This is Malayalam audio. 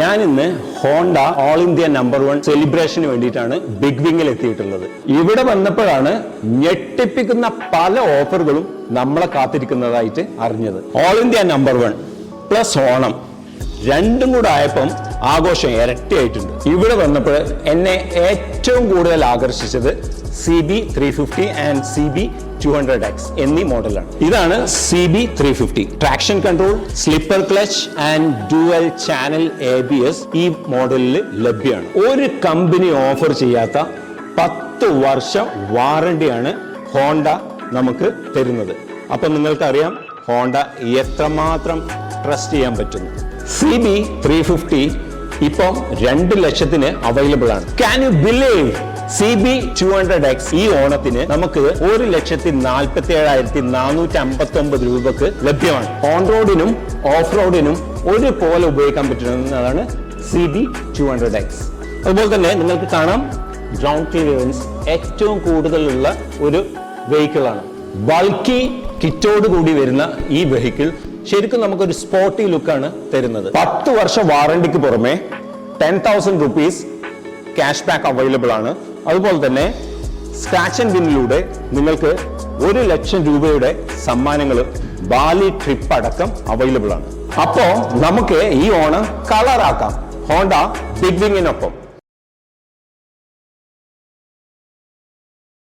ഞാൻ ഇന്ന് Honda all India number one സെലിബ്രേഷന് വേണ്ടിയിട്ടാണ് ബിഗ് വിങ്ങിൽ എത്തിയിട്ടുള്ളത്. ഇവിടെ വന്നപ്പോഴാണ് ഞെട്ടിപ്പിക്കുന്ന പല ഓഫറുകളും നമ്മളെ കാത്തിരിക്കുന്നതായിട്ട് അറിഞ്ഞത്. All India number one plus Onam. രണ്ടും കൂടെ ആയപ്പം ആഘോഷം ഇരട്ടിയായിട്ടുണ്ട്. ഇവിടെ വന്നപ്പോൾ എന്നെ ഏറ്റവും കൂടുതൽ ആകർഷിച്ചത് C B three fifty and C B two hundred X എന്നീ മോഡലാണ്. ഇതാണ് C B three fifty traction control slipper clutch and dual channel A B S ഈ മോഡലിൽ ലഭ്യമാണ്. ഒരു കമ്പനി ഓഫർ ചെയ്യാത്ത പത്ത് വർഷം വാറണ്ടിയാണ് ഹോണ്ട നമുക്ക് തരുന്നത്. അപ്പൊ നിങ്ങൾക്കറിയാം ഹോണ്ട എത്രമാത്രം ട്രസ്റ്റ് ചെയ്യാൻ പറ്റുന്നു. സി ബി ത്രീ ഫിഫ്റ്റി ഇപ്പം രണ്ട് ലക്ഷത്തിന് അവൈലബിൾ ആണ്. Can you believe C B two hundred X ഈ ഓണത്തിന് നമുക്ക് ഒരു ലക്ഷത്തി നാൽപ്പത്തി ഏഴായിരത്തി നാനൂറ്റി അമ്പത്തി ഒമ്പത് രൂപക്ക് ലഭ്യമാണ്. ഓൺ റോഡിനും ഓഫ് റോഡിനും ഒരുപോലെ ഉപയോഗിക്കാൻ പറ്റുന്നതാണ് C B two hundred X അതുപോലെ തന്നെ നിങ്ങൾക്ക് കാണാം ഗ്രൗണ്ട് ക്ലിയറൻസ് ഏറ്റവും കൂടുതലുള്ള ഒരു വെഹിക്കിൾ ആണ്. ബൾക്കി കിറ്റോട് കൂടി വരുന്ന ഈ വെഹിക്കിൾ ശരിക്കും നമുക്കൊരു സ്പോർട്ടി ലുക്കാണ് തരുന്നത്. പത്ത് വർഷം വാറണ്ടിക്ക് പുറമെ ten thousand rupees cash back available ആണ്. അതുപോലെ തന്നെ സ്ക്രാച്ച് ആൻഡ് വിന്നിലൂടെ നിങ്ങൾക്ക് ഒരു ലക്ഷം രൂപയുടെ സമ്മാനങ്ങൾ ബാലി ട്രിപ്പ് അടക്കം അവൈലബിൾ ആണ്. അപ്പോ നമുക്ക് ഈ ഓണം കളറാക്കാം ഹോണ്ട ബിഗ് വിങ്ങിനൊപ്പം